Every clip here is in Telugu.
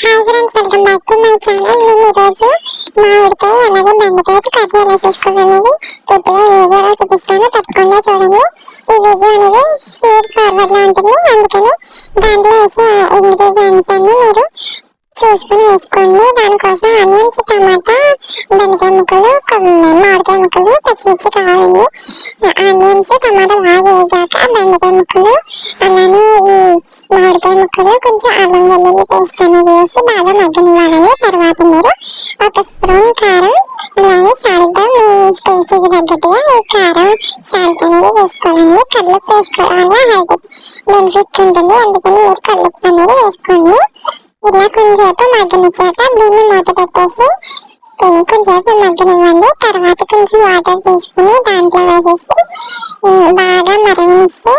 Hi friends welcome back to my channel. నేను ఈరోజు మామిడికాయ అలాగే బెండకాయ కర్రీ ఎలా చేసుకోవాలనేది పూర్తిగా వీడియోలో చూపిస్తాను. తప్పకుండా చూడండి. ఈ వీడియో అనేది ఫీడ్ ఫార్వర్డ్లో ఉంటుంది. అందుకని దాంట్లో వేసే ఇంగ్రీడియంట్స్ అన్ని మీరు చూసుకుని వేసుకోండి. దానికోసం ఆనియన్స్ టమాటా బెండకాయ ముక్కలు మామిడికాయ ముక్కలు పచ్చిమిర్చి కావాలండి ఆనియన్స్ టమాటా బాగా వేగాక బెండకాయ ముక్కలు అలానే ఈ మామిడికాయ ముక్కలు కొంచెం అల్లం వెల్లుల్లి పేస్ట్ అనేది వేసి బాగా మగ్గనివ్వాలి తర్వాత మీరు ఒక స్పూన్ కారం అలాగే సాల్ట్ మీ టేస్ట్కి తగ్గట్టుగా ఈ కారం సాల్ట్ అనేది వేసుకోవాలండి. కల్లుప్పు వేసుకోవాలి. హెల్త్ బెనిఫిట్ ఉంటుంది. అందుకని మీరు కల్లుప్పు అనేది వేసుకోండి. ఇలా కొంచెంసేపు మగ్గనిచ్చాక దీన్ని మూత పెట్టేసి దీన్ని కొంచెంసేపు మగ్గనివ్వండి తర్వాత కొంచెం వాటర్ తీసుకుని దాంట్లో వేసేసి బాగా మరగనిస్తే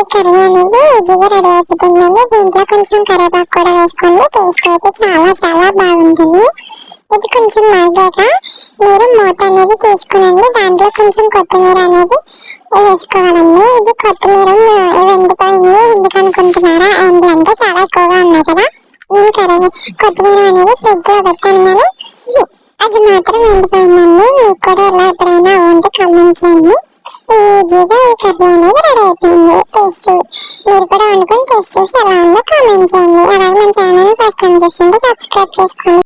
ఈ కర్రీ అనేది ఈజీగా రెడీ అయిపోతుందండి. దీంట్లో కొంచెం కరివేపాకు కూడా వేసుకోండి. టేస్ట్ అయితే చాలా చాలా బాగుంటుంది. ఇది కొంచెం మగ్గాక మీరు మూత అనేది తీసుకునండి. దాంట్లో కొంచెం కొత్తిమీర అనేది వేసుకోవాలండి. ఇది కొత్తిమీర ఎండిపోయింది. ఎందుకు అనుకుంటున్నారా? ఎండ్లు అంటే చాలా ఎక్కువగా ఉన్నాయి కదా. నేను కర్రీ? కొత్తిమీర అనేది ఫ్రిడ్జ్లో పెట్టాను కానీ అది మాత్రం ఎండిపోయిందండి మీకు కూడా ఎలా ఎప్పుడైనా ఉంటే కామెంట్ చేయండి ఈజీగా ఈ కర్రీ అనేది రెడీ అయిపోయింది. టేస్ట్ మీరు కూడా వండుకొని టేస్ట్ చూసి ఎలా ఉందో కామెంట్ చేయండి. అలాగే మన ఛానల్ ఫస్ట్ టైం చూస్తుంటే సబ్స్క్రైబ్ చేసుకోండి.